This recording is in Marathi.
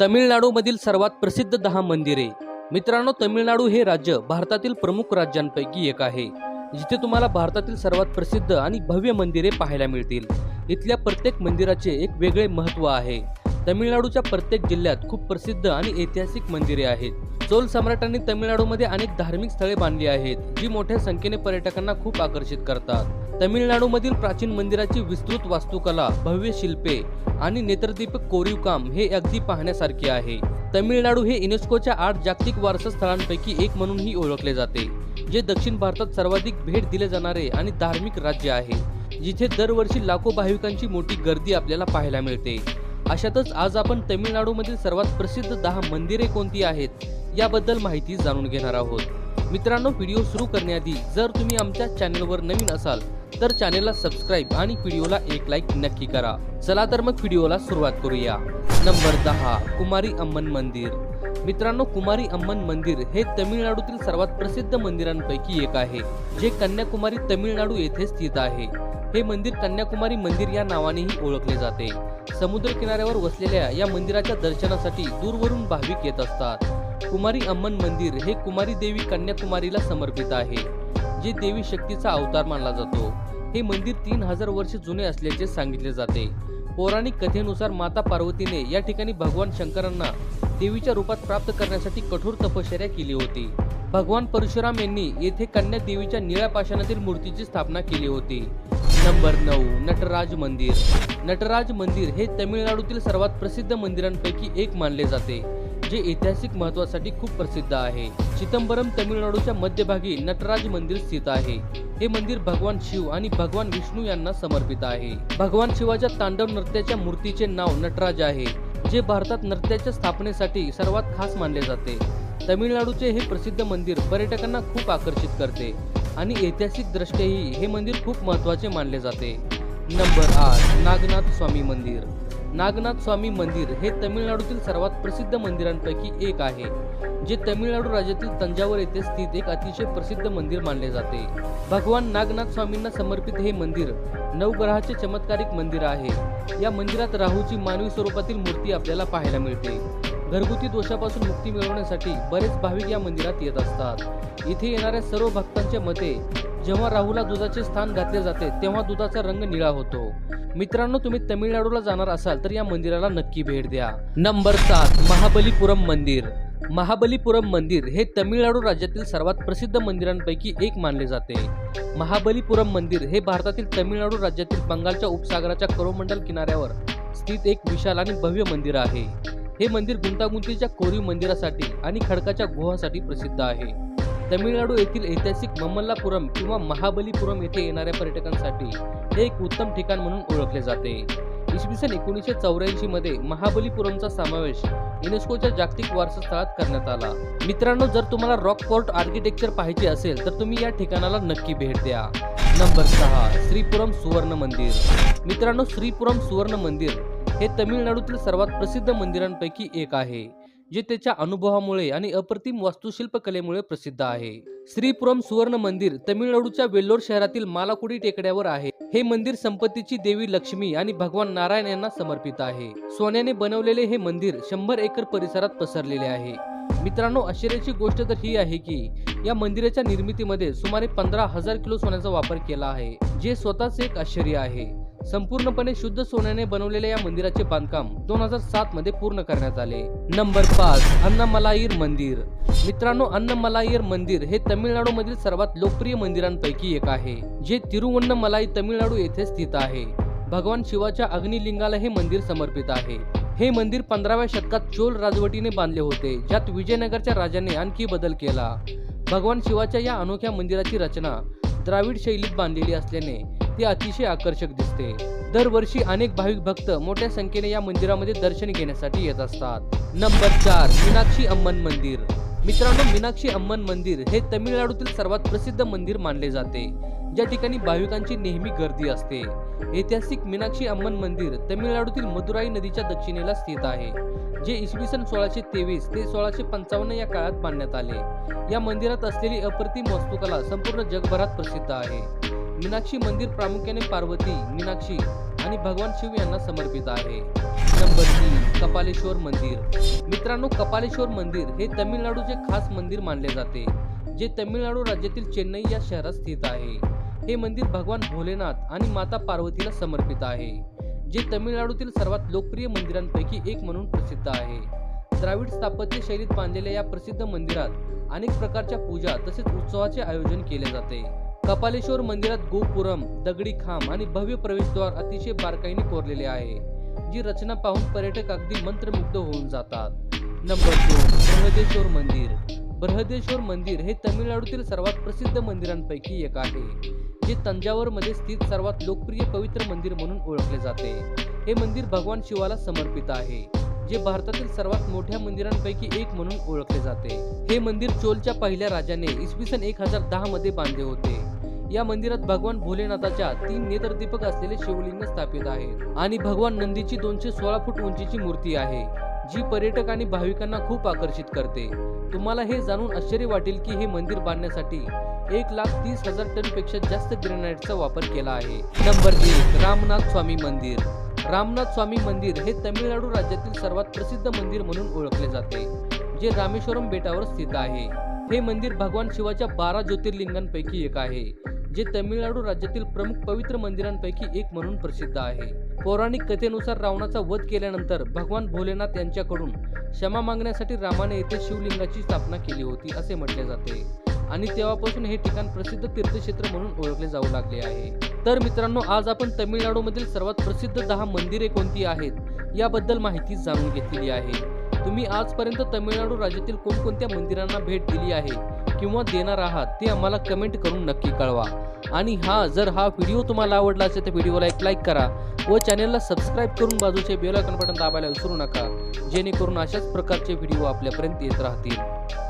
तमिळनाडूमधील सर्वात प्रसिद्ध दहा मंदिरे. मित्रांनो तमिळनाडू हे राज्य भारतातील प्रमुख राज्यांपैकी एक आहे. जिथे तुम्हाला भारतातील सर्वात प्रसिद्ध आणि भव्य मंदिरे पाहायला मिळतील. इथल्या प्रत्येक मंदिराचे एक वेगळे महत्त्व आहे. तमिळनाडूच्या प्रत्येक जिल्ह्यात खूप प्रसिद्ध आणि ऐतिहासिक मंदिरे आहेत. चोल सम्राटांनी तमिळनाडूमध्ये अनेक धार्मिक स्थळे बांधली आहेत जी मोठ्या संख्येने पर्यटकांना खूप आकर्षित करतात. तमिळनाडूमधील प्राचीन मंदिराची विस्तृत वास्तुकला भव्य शिल्पे आणि नेत्रदीपक कोरीव काम हे अगदी पाहण्यासारखे आहे. तमिळनाडू हे युनेस्कोच्या आठ जागतिक वारसा स्थळांपैकी एक म्हणूनही ओळखले जाते जे दक्षिण भारतात सर्वाधिक भेट दिले जाणारे आणि धार्मिक राज्य आहे जिथे दरवर्षी लाखो भाविकांची मोठी गर्दी आपल्याला पाहायला मिळते. अशातच आज आपण तमिळनाडूमधील सर्वात प्रसिद्ध दहा मंदिरे कोणती आहेत याबद्दल माहिती जाणून घेणार आहोत. मित्रांनो व्हिडिओ सुरू करण्याआधी जर तुम्ही आमच्या चॅनलवर नवीन असाल तर चॅनलला सबस्क्राईब आणि व्हिडिओला एक लाईक नक्की करा. चला तर मग व्हिडिओला सुरुवात करूया. नंबर दहा कुमारी अम्मन मंदिर. मित्रांनो कुमारी अम्मन मंदिर हे तमिळनाडूतील सर्वात प्रसिद्ध मंदिरांपैकी एक आहे जे कन्याकुमारी तमिळनाडू येथे स्थित आहे. हे मंदिर कन्याकुमारी मंदिर या नावानेही ओळखले जाते. समुद्र किनाऱ्यावर वसलेल्या या मंदिराच्या दर्शनासाठी दूरवरून भाविक येत असतात. कुमारी अम्मन मंदिर हे कुमारी देवी कन्याकुमारीला समर्पित आहे जे देवी शक्तीचा अवतार मानला जातो. हे मंदिर तीन हजार वर्ष जुने असल्याचे सांगितले जाते. पौराणिक कथेनुसार माता पार्वतीने या ठिकाणी भगवान शंकरांना देवीच्या रूपात प्राप्त करण्यासाठी कठोर तपश्चर्या केली होती. भगवान परशुराम यांनी येथे कन्या देवीच्या निळ्या पाषाणातील मूर्तीची स्थापना केली होती. नंबर नऊ नटराज मंदिर. नटराज मंदिर हे तमिळनाडूतील सर्वात प्रसिद्ध मंदिरांपैकी एक मानले जाते जे ऐतिहासिक महत्वासाठी खूप प्रसिद्ध आहे. चिदंबरम तमिळनाडूच्या मध्यभागी नटराज मंदिर स्थित आहे. हे मंदिर भगवान शिव आणि भगवान विष्णू यांना समर्पित आहे. भगवान शिवाच्या तांडव नृत्याच्या मूर्तीचे नाव नटराज आहे जे भारतात नृत्याच्या स्थापनेसाठी सर्वात खास मानले जाते. तमिळनाडूचे हे प्रसिद्ध मंदिर पर्यटकांना खूप आकर्षित करते. आणि ऐतिहासिक दृष्ट्याही हे मंदिर खूप महत्त्वाचे मानले जाते. नंबर आठ नागनाथ स्वामी मंदिर. नागनाथ स्वामी मंदिर हे तमिळनाडूतील सर्वात प्रसिद्ध मंदिरांपैकी एक आहे जे तमिळनाडू राज्यातील तंजावर येथे स्थित एक अतिशय प्रसिद्ध मंदिर मानले जाते. भगवान नागनाथ स्वामींना समर्पित हे मंदिर नवग्रहाचे चमत्कारिक मंदिर आहे. या मंदिरात राहूची मानवी स्वरूपातील मूर्ती आपल्याला पाहायला मिळते. घरगुती दोषापासून मुक्ती मिळवण्यासाठी बरेच भाविक या मंदिरात येत असतात. इथे येणाऱ्या सर्व भक्तांच्या मते जेव्हा राहूला दुधाचे स्थान घातले जाते तेव्हा दुधाचा रंग निळा होतो. मित्रांनो तुम्ही तमिळनाडूला जाणार असाल तर या मंदिराला नक्की भेट द्या. नंबर सात महाबलीपुरम मंदिर. महाबलीपुरम मंदिर हे तमिळनाडू राज्यातील सर्वात प्रसिद्ध मंदिरांपैकी एक मानले जाते. महाबलीपुरम मंदिर हे भारतातील तमिळनाडू राज्यातील बंगालच्या उपसागराच्या करोमंडल किनाऱ्यावर स्थित एक विशाल आणि भव्य मंदिर आहे. हे मंदिर गुंतागुंतीच्या कोरीव मंदिरासाठी आणि खडकाच्या गुहासाठी प्रसिद्ध आहे. तमिळनाडू येथील ऐतिहासिक ममल्लापुरम किंवा महाबलीपुरम येथे येणाऱ्या पर्यटकांसाठी हे एक उत्तम ठिकाण म्हणून ओळखले जाते. इसवी सन एकोणीसशे चौऱ्याऐंशी मध्ये महाबलीपुरमचा समावेश युनेस्कोच्या जागतिक वारसा स्थळात करण्यात आला. मित्रांनो जर तुम्हाला रॉक फोर्ट आर्किटेक्चर पाहिजे असेल तर तुम्ही या ठिकाणाला नक्की भेट द्या. नंबर सहा श्रीपुरम सुवर्ण मंदिर. मित्रांनो श्रीपुरम सुवर्ण मंदिर हे तमिळनाडूतील सर्वात प्रसिद्ध मंदिरांपैकी एक आहे जे त्याच्या अनुभवामुळे आणि अप्रतिम वास्तुशिल्पकलेमुळे प्रसिद्ध आहे. श्रीपुरम सुवर्ण मंदिर तमिळनाडूच्या वेल्लोर शहरातील मालाकुडी टेकड्यावर आहे. हे मंदिर संपत्तीची देवी लक्ष्मी आणि भगवान नारायण यांना समर्पित आहे. सोन्याने बनवलेले हे मंदिर शंभर एकर परिसरात पसरलेले आहे. मित्रांनो आश्चर्याची गोष्ट तर ही आहे की या मंदिराच्या निर्मितीमध्ये सुमारे पंधरा हजार किलो सोन्याचा वापर केला आहे जे स्वतःच एक आश्चर्य आहे. संपूर्णपणे शुद्ध सोन्याने बनवलेल्या या मंदिराचे बांधकाम दोन हजार सात मध्ये पूर्ण करण्यात आले. नंबर पाच अन्नमलाईर मंदिर. मित्रांनो अन्नमलाईर मंदिर हे तमिळनाडू मधील सर्वात लोकप्रिय मंदिरांपैकी एक आहे जे तिरुवन्नमलाई तमिळनाडू येथे स्थित आहे. भगवान शिवाच्या अग्निलिंगाला हे मंदिर समर्पित आहे. हे मंदिर पंधराव्या शतकात चोल राजवटीने बांधले होते ज्यात विजयनगरच्या राजाने आणखी बदल केला. भगवान शिवाच्या या अनोख्या मंदिराची रचना द्राविड शैलीत बांधलेली असल्याने ते अतिशय आकर्षक दिसते. दरवर्षी अनेक भाविक भक्त मोठ्या संख्येने या मंदिरामध्ये दर्शन घेण्यासाठी येत असतात. नंबर चार मीनाक्षी अम्मन मंदिर. मित्रांनो मीनाक्षी अम्मन मंदिर हे तमिळनाडूतील सर्वात प्रसिद्ध मंदिर मानले जाते ज्या ठिकाणी भाविकांची नेहमी गर्दी असते. ऐतिहासिक मीनाक्षी अम्मन मंदिर तमिळनाडूतील मदुराई नदीच्या दक्षिणेला स्थित आहे जे इसवी सन सोळाशे तेवीस ते सोळाशे पंचावन्न या काळात बांधण्यात आले. या मंदिरात असलेली अप्रतिम वास्तुकला संपूर्ण जगभरात प्रसिद्ध आहे. मीनाक्षी मंदिर प्रामुख्याने पार्वती मीनाक्षी आणि भगवान शिव यांना समर्पित आहे. नंबर तीन कपालेश्वर मंदिर. मित्रांनो कपालेश्वर मंदिर हे तमिळनाडूचे खास मंदिर मानले जाते जे तमिळनाडू राज्यातील चेन्नई या शहरात स्थित आहे. हे मंदिर भगवान भोलेनाथ आणि माता पार्वतीला समर्पित आहे जे तमिळनाडूतील सर्वात लोकप्रिय मंदिरांपैकी एक म्हणून प्रसिद्ध आहे. द्राविड स्थापत्य शैलीत बांधलेल्या या प्रसिद्ध मंदिरात अनेक प्रकारच्या पूजा तसेच उत्सवाचे आयोजन केले जाते. कपालेश्वर मंदिरात गोपुरम दगडी खांब आणि भव्य प्रवेशद्वार अतिशय बारकाईने कोरलेले आहे जी रचना पाहून पर्यटक अगदी मंत्रमुग्ध होऊन जातात. नंबर दोन बृहदेश्वर मंदिर. बृहदेश्वर मंदिर हे तमिळनाडूतील सर्वात प्रसिद्ध मंदिरांपैकी एक आहे जे तंजावरमध्ये स्थित सर्वात लोकप्रिय पवित्र मंदिर म्हणून ओळखले जाते. हे मंदिर भगवान शिवाला समर्पित आहे जे भारतातील सर्वात मोठ्या मंदिरांपैकी एक म्हणून ओळखले जाते. हे मंदिर चोलच्या पहिल्या राजाने इसवी सन एक हजार दहा मध्ये बांधले होते. या मंदिरात भगवान भोलेनाथाच्या तीन नेत्रदीपक असलेले शिवलिंग स्थापित आहे. आणि भगवान नंदीची दोनशे सोळा फूट उंचीची मूर्ती आहे जी पर्यटक आणि भाविकांना खूप आकर्षित करते. तुम्हाला हे जाणून आश्चर्य वाटेल की हे मंदिर बांधण्यासाठी एक लाख तीस हजार टनपेक्षा जास्त ग्रेनाइटचा वापर केला आहे. नंबर एक रामनाथ स्वामी मंदिर. रामनाथ स्वामी मंदिर हे तमिळनाडू राज्यातील सर्वात प्रसिद्ध मंदिर म्हणून ओळखले जाते जे रामेश्वरम बेटावर स्थित आहे. हे मंदिर भगवान शिवाच्या बारा ज्योतिर्लिंगांपैकी एक आहे. जे तमिळनाडू राज्यातील प्रमुख पवित्र मंदिरांपैकी एक म्हणून प्रसिद्ध आहे. पौराणिक कथेनुसार रावणाचा वध केल्यानंतर भगवान भोलेनाथ यांच्याकडून क्षमा मागण्यासाठी रामाने येथे शिवलिंगाची स्थापना केली होती असे म्हटले जाते. आणि तेव्हापासून हे ठिकाण प्रसिद्ध तीर्थक्षेत्र म्हणून ओळखले जाऊ लागले आहे. तर मित्रांनो आज आपण तमिळनाडूमधील सर्वात प्रसिद्ध दहा मंदिरे कोणती आहेत याबद्दल माहिती जाणून घेतलेली आहे. तुम्ही आजपर्यंत तमिळनाडू राज्यातील कोणकोणत्या मंदिरांना भेट दिली आहे किंवा देणार आहात ते आम्हाला कमेंट करून नक्की कळवा. आणि हा जर हा व्हिडिओ तुम्हाला आवडला असेल तर व्हिडिओला एक लाईक करा व चॅनलला सबस्क्राईब करून बाजूचे बेल आयकॉन बटन दाबायला विसरू नका जेणेकरून अशाच प्रकारचे व्हिडिओ आपल्यापर्यंत येत राहतील.